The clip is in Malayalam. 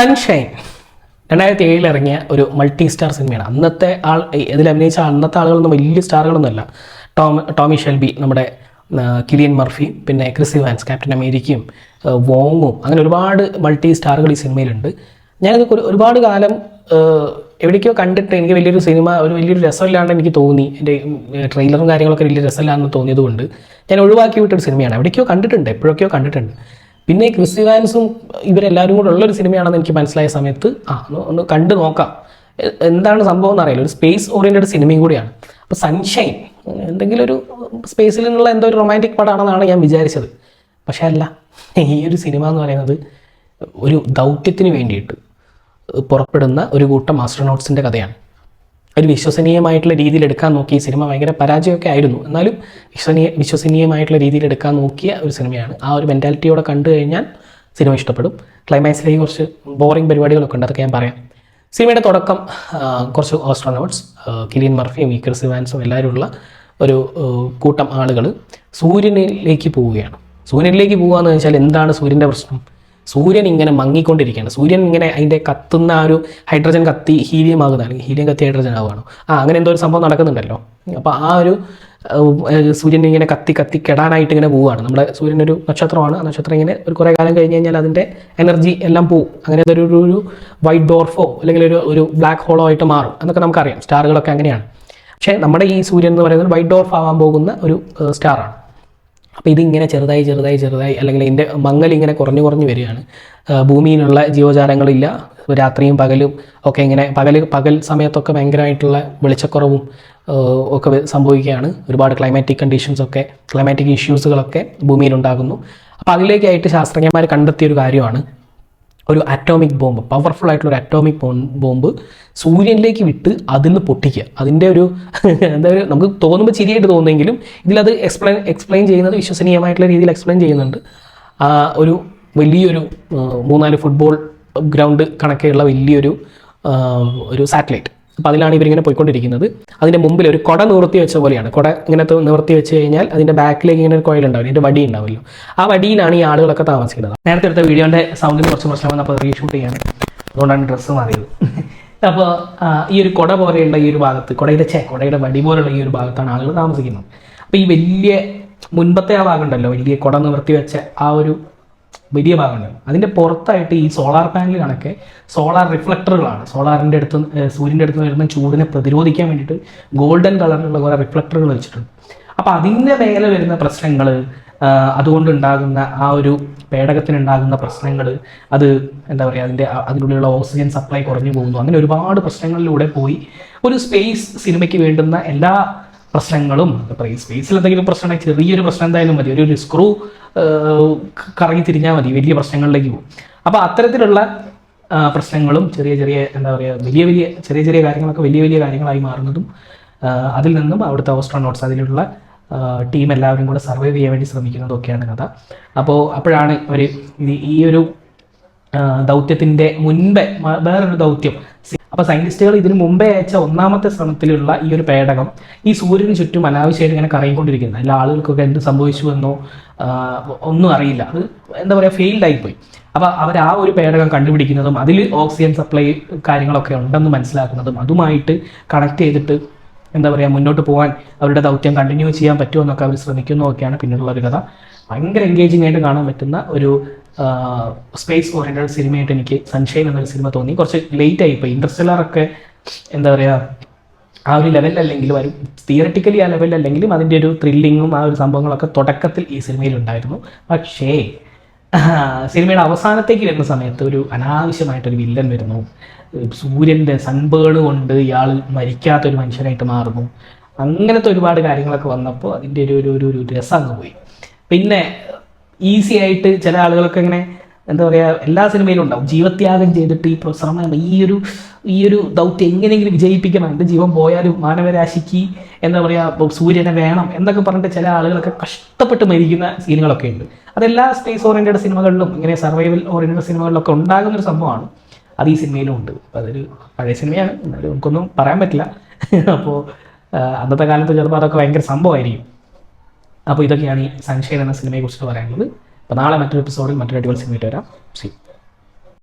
സൺഷൈൻ രണ്ടായിരത്തി ഏഴിൽ ഇറങ്ങിയ ഒരു മൾട്ടി സ്റ്റാർ സിനിമയാണ് അന്നത്തെ ആൾ ഇതിൽ അഭിനയിച്ച അന്നത്തെ ആളുകളൊന്നും വലിയ സ്റ്റാറുകളൊന്നുമല്ല. ടോം ടോമി ഷെൽബി നമ്മുടെ കിലിയൻ മർഫി പിന്നെ ക്രിസ് ഇവാൻസ് ക്യാപ്റ്റൻ അമേരിക്കയും വോങ്ങും. അങ്ങനെ ഒരുപാട് മൾട്ടി സ്റ്റാറുകൾ ഈ സിനിമയിലുണ്ട്. ഞാനത് ഒരു- ഒരുപാട് കാലം എവിടേക്കോ കണ്ടിട്ട് എനിക്ക് വലിയൊരു സിനിമ ഒരു വലിയൊരു രസമില്ലാണ്ട് എനിക്ക് തോന്നി. എന്റെ ട്രെയിലറും കാര്യങ്ങളൊക്കെ വലിയ രസമില്ലാന്ന് തോന്നിയതുകൊണ്ട് ഞാൻ ഒഴിവാക്കി വിട്ടൊരു സിനിമയാണ്. എവിടേക്കോ കണ്ടിട്ടുണ്ട് എപ്പോഴൊക്കെയോ കണ്ടിട്ടുണ്ട്. പിന്നെ ക്രിസ് ഇവാൻസും ഇവരെല്ലാവരും കൂടെ ഉള്ളൊരു സിനിമയാണെന്ന് എനിക്ക് മനസ്സിലായ സമയത്ത് ആ ഒന്ന് കണ്ടു നോക്കാം. എന്താണ് സംഭവം എന്ന് അറിയില്ല ഒരു സ്പേസ് ഓറിയന്റഡ് സിനിമയും കൂടിയാണ്. അപ്പോൾ സൺഷൈൻ എന്തെങ്കിലും ഒരു സ്പേസിൽ നിന്നുള്ള എന്തോ ഒരു റൊമാന്റിക് പടമാണെന്നാണ് ഞാൻ വിചാരിച്ചത്. പക്ഷേ അല്ല ഈ ഒരു സിനിമ എന്ന് പറയുന്നത് ഒരു ദൗത്യത്തിന് വേണ്ടിയിട്ട് പുറപ്പെടുന്ന ഒരു കൂട്ടം ആസ്ട്രോനോട്ട്സിന്റെ കഥയാണ്. ഒരു വിശ്വസനീയമായിട്ടുള്ള രീതിയിൽ എടുക്കാൻ നോക്കിയ ഈ സിനിമ ഭയങ്കര പരാജയമൊക്കെ ആയിരുന്നു. എന്നാലും വിശ്വസനീയ വിശ്വസനീയമായിട്ടുള്ള രീതിയിൽ എടുക്കാൻ നോക്കിയ ഒരു സിനിമയാണ് ആ ഒരു മെന്റാലിറ്റിയോടെ കണ്ടു കഴിഞ്ഞാൽ സിനിമ ഇഷ്ടപ്പെടും. ക്ലൈമാക്സിലേക്ക് കുറച്ച് ബോറിംഗ് പരിപാടികളൊക്കെ ഉണ്ട് അതൊക്കെ ഞാൻ പറയാം. സിനിമയുടെ തുടക്കം കുറച്ച് ഓസ്ട്രോനോട്ട്സ് കിലിയൻ മർഫിയും ഈക്കർ സിവാൻസും എല്ലാവരും ഉള്ള ഒരു കൂട്ടം ആളുകൾ സൂര്യനിലേക്ക് പോവുകയാണ്. സൂര്യനിലേക്ക് പോകുകയെന്ന് വെച്ചാൽ എന്താണ് സൂര്യന്റെ പ്രശ്നം? സൂര്യൻ ഇങ്ങനെ മങ്ങിക്കൊണ്ടിരിക്കുകയാണ്. സൂര്യൻ ഇങ്ങനെ അതിന്റെ കത്തുന്ന ആ ഒരു ഹൈഡ്രജൻ കത്തി ഹീലിയം ആകുന്ന അല്ലെങ്കിൽ ഹീലിയം കത്തി ഹൈഡ്രജൻ ആവുകയാണ്. ആ അങ്ങനെ എന്തോ ഒരു സംഭവം നടക്കുന്നുണ്ടല്ലോ. അപ്പോൾ ആ ഒരു സൂര്യൻ ഇങ്ങനെ കത്തി കത്തി കെടാനായിട്ട് ഇങ്ങനെ പോവുകയാണ്. നമ്മുടെ സൂര്യൻ ഒരു നക്ഷത്രമാണ്. ആ നക്ഷത്രം ഇങ്ങനെ ഒരു കുറേ കാലം കഴിഞ്ഞ് കഴിഞ്ഞാൽ അതിന്റെ എനർജി എല്ലാം പോവും. അങ്ങനെ അതൊരു ഒരു വൈറ്റ് ഡോർഫോ അല്ലെങ്കിൽ ഒരു ഒരു ബ്ലാക്ക് ഹോളോ ആയിട്ട് മാറും എന്നൊക്കെ നമുക്കറിയാം. സ്റ്റാറുകളൊക്കെ അങ്ങനെയാണ്. പക്ഷേ നമ്മുടെ ഈ സൂര്യൻ എന്ന് പറയുന്നത് വൈറ്റ് ഡോർഫ് ആവാൻ പോകുന്ന ഒരു സ്റ്റാറാണ് അപ്പോൾ ഇതിങ്ങനെ ചെറുതായി ചെറുതായി ചെറുതായി അല്ലെങ്കിൽ ഇതിന്റെ മങ്ങൽ ഇങ്ങനെ കുറഞ്ഞു കുറഞ്ഞു വരികയാണ്. ഭൂമിയിലുള്ള ജീവജാലങ്ങളില്ല രാത്രിയും പകലും ഒക്കെ ഇങ്ങനെ പകൽ പകൽ സമയത്തൊക്കെ ഭയങ്കരമായിട്ടുള്ള വെളിച്ചക്കുറവും ഒക്കെ സംഭവിക്കുകയാണ്. ഒരുപാട് ക്ലൈമാറ്റിക് കണ്ടീഷൻസൊക്കെ ക്ലൈമാറ്റിക് ഇഷ്യൂസുകളൊക്കെ ഭൂമിയിലുണ്ടാകുന്നു അപ്പോൾ അതിലേക്കായിട്ട് ശാസ്ത്രജ്ഞന്മാർ കണ്ടെത്തിയൊരു കാര്യമാണ്. ഒരു അറ്റോമിക് ബോംബ് പവർഫുൾ ആയിട്ടുള്ള ഒരു അറ്റോമിക് ബോംബ് സൂര്യനിലേക്ക് വിട്ട് അതിൽ നിന്ന് പൊട്ടിക്കുക. അതിന്റെ ഒരു എന്താ ഒരു നമുക്ക് തോന്നുമ്പോൾ ചിരിയായിട്ട് തോന്നുമെങ്കിലും ഇതിലത് എക്സ്പ്ലെയിൻ എക്സ്പ്ലെയിൻ ചെയ്യുന്നത് വിശ്വസനീയമായിട്ടുള്ള രീതിയിൽ എക്സ്പ്ലെയിൻ ചെയ്യുന്നുണ്ട്. ഒരു വലിയൊരു മൂന്നാൽ ഫുട്ബോൾ ഗ്രൗണ്ട് കണക്കെയുള്ള വലിയൊരു ഒരു സാറ്റലൈറ്റ് അപ്പോൾ അതിലാണ് ഇവരിങ്ങനെ പോയിക്കൊണ്ടിരിക്കുന്നത്. അതിന്റെ മുമ്പിൽ ഒരു കുട നിവർത്തി വെച്ച പോലെയാണ്. കൊട ഇങ്ങനെ നിവർത്തി വെച്ച് കഴിഞ്ഞാൽ അതിന്റെ ബാക്കിലേക്ക് ഇങ്ങനെ ഒരു കോയിൽ ഉണ്ടാവും അതിന്റെ വടി ഉണ്ടാവില്ലോ ആ വടിയിലാണ് ഈ ആളുകളൊക്കെ താമസിക്കുന്നത്. നേരത്തെ എടുത്ത വീഡിയോന്റെ സൗണ്ടിന് കുറച്ച് പ്രശ്നം വന്നപ്പോൾ റീഷൂട്ട് ചെയ്യാണ്. അതുകൊണ്ടാണ് ഡ്രസ്സ് മാറിയത്. അപ്പോൾ ഈ ഒരു കുട പോലെയുള്ള ഈ ഒരു ഭാഗത്ത് കൊടയുടെ ചേ കൊടയുടെ വടി പോലെയുള്ള ഈ ഒരു ഭാഗത്താണ് ആളുകൾ താമസിക്കുന്നത്. അപ്പോൾ ഈ വലിയ മുൻപത്തെ ആ ഭാഗം ഉണ്ടല്ലോ വലിയ കുട നിവർത്തി വെച്ച ആ ഒരു വലിയ ഭാഗമുണ്ട്. അതിന്റെ പുറത്തായിട്ട് ഈ സോളാർ പാനൽ കണക്കെ സോളാർ റിഫ്ലക്ടറുകളാണ്. സോളാറിന്റെ അടുത്ത് സൂര്യന്റെ അടുത്ത് വരുന്ന ചൂടിനെ പ്രതിരോധിക്കാൻ വേണ്ടിയിട്ട് ഗോൾഡൻ കളറിലുള്ള കുറേ റിഫ്ലക്ടറുകൾ വെച്ചിട്ടുണ്ട്. അപ്പോൾ അതിന്റെ മേലെ വരുന്ന പ്രശ്നങ്ങൾ അതുകൊണ്ടുണ്ടാകുന്ന ആ ഒരു പേടകത്തിനുണ്ടാകുന്ന പ്രശ്നങ്ങൾ അത് എന്താ പറയുക അതിന്റെ അതിനുള്ളിലുള്ള ഓക്സിജൻ സപ്ലൈ കുറഞ്ഞു പോകുന്നു. അങ്ങനെ ഒരുപാട് പ്രശ്നങ്ങളിലൂടെ പോയി ഒരു സ്പേസ് സിനിമയ്ക്ക് വേണ്ടുന്ന എല്ലാ പ്രശ്നങ്ങളും സ്പേസിൽ എന്തെങ്കിലും പ്രശ്നമുണ്ടെങ്കിൽ ചെറിയൊരു പ്രശ്നം എന്തായാലും മതി. ഒരു സ്ക്രൂ കറങ്ങി തിരിഞ്ഞാൽ മതി. വലിയ പ്രശ്നങ്ങളിലേക്ക് പോകും. അപ്പോൾ അത്തരത്തിലുള്ള പ്രശ്നങ്ങളും ചെറിയ ചെറിയ എന്താ പറയുക വലിയ വലിയ ചെറിയ ചെറിയ കാര്യങ്ങളൊക്കെ വലിയ വലിയ കാര്യങ്ങളായി മാറുന്നതും അതിൽ നിന്നും അവിടുത്തെ ഓസ്ട്രോനോട്ട്സ് അതിലുള്ള ടീം എല്ലാവരും കൂടെ സർവൈവ് ചെയ്യാൻ വേണ്ടി ശ്രമിക്കുന്നതും ഒക്കെയാണ് കഥ. അപ്പോൾ അപ്പോഴാണ് ഒരു ഈ ഒരു ദൗത്യത്തിന്റെ മുൻപേ വേറൊരു ദൗത്യം അപ്പൊ സയന്റിസ്റ്റുകൾ ഇതിനു മുമ്പേ അയച്ച ഒന്നാമത്തെ ശ്രമത്തിലുള്ള ഈ ഒരു പേടകം ഈ സൂര്യന് ചുറ്റും അനാവശ്യമായിട്ട് ഇങ്ങനെ കറങ്ങിക്കൊണ്ടിരിക്കുന്നത് എല്ലാ ആളുകൾക്കൊക്കെ എന്ത് സംഭവിച്ചു എന്നോ ഒന്നും അറിയില്ല. അത് എന്താ പറയുക ഫെയിൽഡ് ആയിപ്പോയി. അപ്പൊ അവർ ആ ഒരു പേടകം കണ്ടുപിടിക്കുന്നതും അതിൽ ഓക്സിജൻ സപ്ലൈ കാര്യങ്ങളൊക്കെ ഉണ്ടെന്ന് മനസ്സിലാക്കുന്നതും അതുമായിട്ട് കണക്ട് ചെയ്തിട്ട് എന്താ പറയുക മുന്നോട്ട് പോകാൻ അവരുടെ ദൗത്യം കണ്ടിന്യൂ ചെയ്യാൻ പറ്റുമോ എന്നൊക്കെ അവർ ശ്രമിക്കുന്നതൊക്കെയാണ് പിന്നീടുള്ള ഒരു കഥ. ഭയങ്കര എൻഗേജിംഗ് ആയിട്ട് കാണാൻ പറ്റുന്ന ഒരു സ്പേസ് ഓറിയന്റഡ് സിനിമയായിട്ട് എനിക്ക് സൺഷൈൻ എന്നൊരു സിനിമ തോന്നി. കുറച്ച് ലേറ്റ് ആയി ഇപ്പോൾ ഇൻഡർസ്റ്റെല്ലാറൊക്കെ എന്താ പറയുക ആ ഒരു ലെവലിലല്ലെങ്കിലും ഒരു തിയററ്റിക്കലി ആ ലെവലിലല്ലെങ്കിലും അതിന്റെ ഒരു ത്രില്ലിങ്ങും ആ ഒരു സംഭവങ്ങളൊക്കെ തുടക്കത്തിൽ ഈ സിനിമയിൽ ഉണ്ടായിരുന്നു. പക്ഷേ സിനിമയുടെ അവസാനത്തേക്ക് വരുന്ന സമയത്ത് ഒരു അനാവശ്യമായിട്ടൊരു വില്ലൻ വരുന്നു. സൂര്യന്റെ സൺബേൺ കൊണ്ട് ഇയാൾ മരിക്കാത്തൊരു മനുഷ്യനായിട്ട് മാറുന്നു. അങ്ങനത്തെ ഒരുപാട് കാര്യങ്ങളൊക്കെ വന്നപ്പോൾ അതിന്റെ ഒരു ഒരു ഒരു രസം അങ്ങ് പോയി. പിന്നെ ഈസി ആയിട്ട് ചില ആളുകളൊക്കെ ഇങ്ങനെ എന്താ പറയുക എല്ലാ സിനിമയിലും ഉണ്ടാവും. ജീവത്യാഗം ചെയ്തിട്ട് ഈ പ്രശ്നം ഈ ഒരു ഈ ഒരു ദൗത്യം എങ്ങനെയെങ്കിലും വിജയിപ്പിക്കണം. എന്റെ ജീവൻ പോയാലും മാനവരാശിക്ക് എന്താ പറയുക സൂര്യനെ വേണം എന്നൊക്കെ പറഞ്ഞിട്ട് ചില ആളുകളൊക്കെ കഷ്ടപ്പെട്ട് മരിക്കുന്ന സീനുകളൊക്കെ ഉണ്ട്. അതെല്ലാ സ്പേസ് ഓറിയന്റഡ് സിനിമകളിലും ഇങ്ങനെ സർവൈവൽ ഓറിയന്റഡ് സിനിമകളിലൊക്കെ ഉണ്ടാകുന്ന ഒരു സംഭവമാണ് അത് ഈ സിനിമയിലും ഉണ്ട്. അപ്പോൾ അതൊരു പഴയ സിനിമയാണ്. എന്നാലും നമുക്കൊന്നും പറയാൻ പറ്റില്ല. അപ്പോൾ അന്നത്തെ കാലത്ത് ചിലപ്പോൾ അതൊക്കെ ഭയങ്കര സംഭവമായിരിക്കും. അപ്പോൾ ഇതൊക്കെയാണ് ഈ സൺഷൈൻ എന്ന സിനിമയെക്കുറിച്ച് പറയാനുള്ളത്. അപ്പോൾ നാളെ മറ്റൊരു എപ്പിസോഡിൽ മറ്റൊരു അടിപൊളി സിനിമയായിട്ട് വരാം. സി